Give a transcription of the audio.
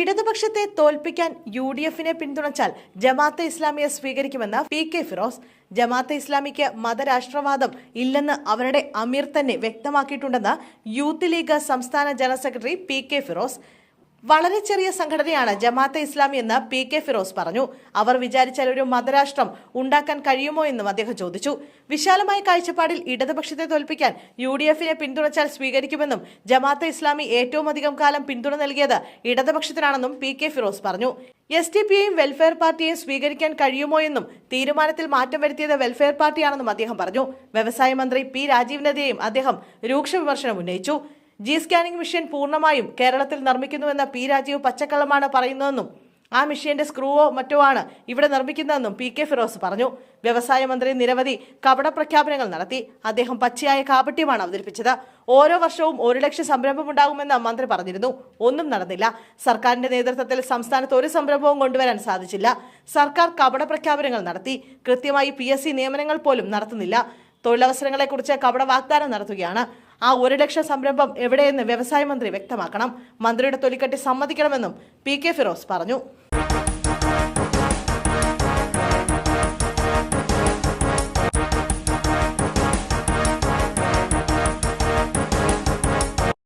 ഇടതുപക്ഷത്തെ തോൽപ്പിക്കാൻ U D എഫിനെ പിന്തുണച്ചാൽ ജമാഅത്തെ ഇസ്ലാമിയെ സ്വീകരിക്കുമെന്ന് പി കെ ഫിറോസ്. ജമാഅത്തെ ഇസ്ലാമിക്ക് മതരാഷ്ട്രവാദം ഇല്ലെന്ന് അവരുടെ അമീർ തന്നെ വ്യക്തമാക്കിയിട്ടുണ്ടെന്ന് യൂത്ത് ലീഗ് സംസ്ഥാന general secretary P K Firoz. വളരെ ചെറിയ സംഘടനയാണ് ജമാഅത്തെ ഇസ്ലാമി എന്ന് പി കെ ഫിറോസ് പറഞ്ഞു. അവർ വിചാരിച്ചാൽ ഒരു മതരാഷ്ട്രം ഉണ്ടാക്കാൻ കഴിയുമോ എന്നും അദ്ദേഹം ചോദിച്ചു. വിശാലമായ കാഴ്ചപ്പാടിൽ ഇടതുപക്ഷത്തെ തോൽപ്പിക്കാൻ യു ഡി എഫിനെ പിന്തുണച്ചാൽ സ്വീകരിക്കുമെന്നും ജമാഅത്തെ ഇസ്ലാമി ഏറ്റവും അധികം കാലം പിന്തുണ നൽകിയത് ഇടതുപക്ഷത്തിനാണെന്നും പി കെ ഫിറോസ് പറഞ്ഞു. എസ് ഡി പിയെയും വെൽഫെയർ പാർട്ടിയെയും സ്വീകരിക്കാൻ കഴിയുമോ എന്നും തീരുമാനത്തിൽ മാറ്റം വരുത്തിയത് വെൽഫെയർ പാർട്ടിയാണെന്നും അദ്ദേഹം പറഞ്ഞു. വ്യവസായ മന്ത്രി പി രാജീവിനെതിരെയും അദ്ദേഹം രൂക്ഷ വിമർശനം ഉന്നയിച്ചു. ജി സ്കാനിംഗ് മെഷീൻ പൂർണമായും കേരളത്തിൽ നിർമ്മിക്കുന്നുവെന്ന പി രാജീവ് പച്ചക്കള്ളമാണ് പറയുന്നതെന്നും ആ മെഷീന്റെ സ്ക്രൂവോ മറ്റോ ആണ് ഇവിടെ നിർമ്മിക്കുന്നതെന്നും പി കെ ഫിറോസ് പറഞ്ഞു. വ്യവസായ മന്ത്രി നിരവധി കപട പ്രഖ്യാപനങ്ങൾ നടത്തി. അദ്ദേഹം പച്ചയായ കാപട്യമാണ് അവതരിപ്പിച്ചത്. ഓരോ വർഷവും ഒരു ലക്ഷം സംരംഭമുണ്ടാകുമെന്ന് മന്ത്രി പറഞ്ഞിരുന്നു. ഒന്നും നടന്നില്ല. സർക്കാരിന്റെ നേതൃത്വത്തിൽ സംസ്ഥാനത്ത് ഒരു സംരംഭവും കൊണ്ടുവരാൻ സാധിച്ചില്ല. സർക്കാർ കപട പ്രഖ്യാപനങ്ങൾ നടത്തി. കൃത്യമായി പി നിയമനങ്ങൾ പോലും നടത്തുന്നില്ല. തൊഴിലവസരങ്ങളെക്കുറിച്ച് കപട വാഗ്ദാനം നടത്തുകയാണ്. ആ ഒരു ലക്ഷം സംരംഭം എവിടെയെന്ന് വ്യവസായ മന്ത്രി വ്യക്തമാക്കണം. മന്ത്രിയുടെ തൊലിക്കട്ടി സമ്മതിക്കണമെന്നും പി കെ ഫിറോസ് പറഞ്ഞു.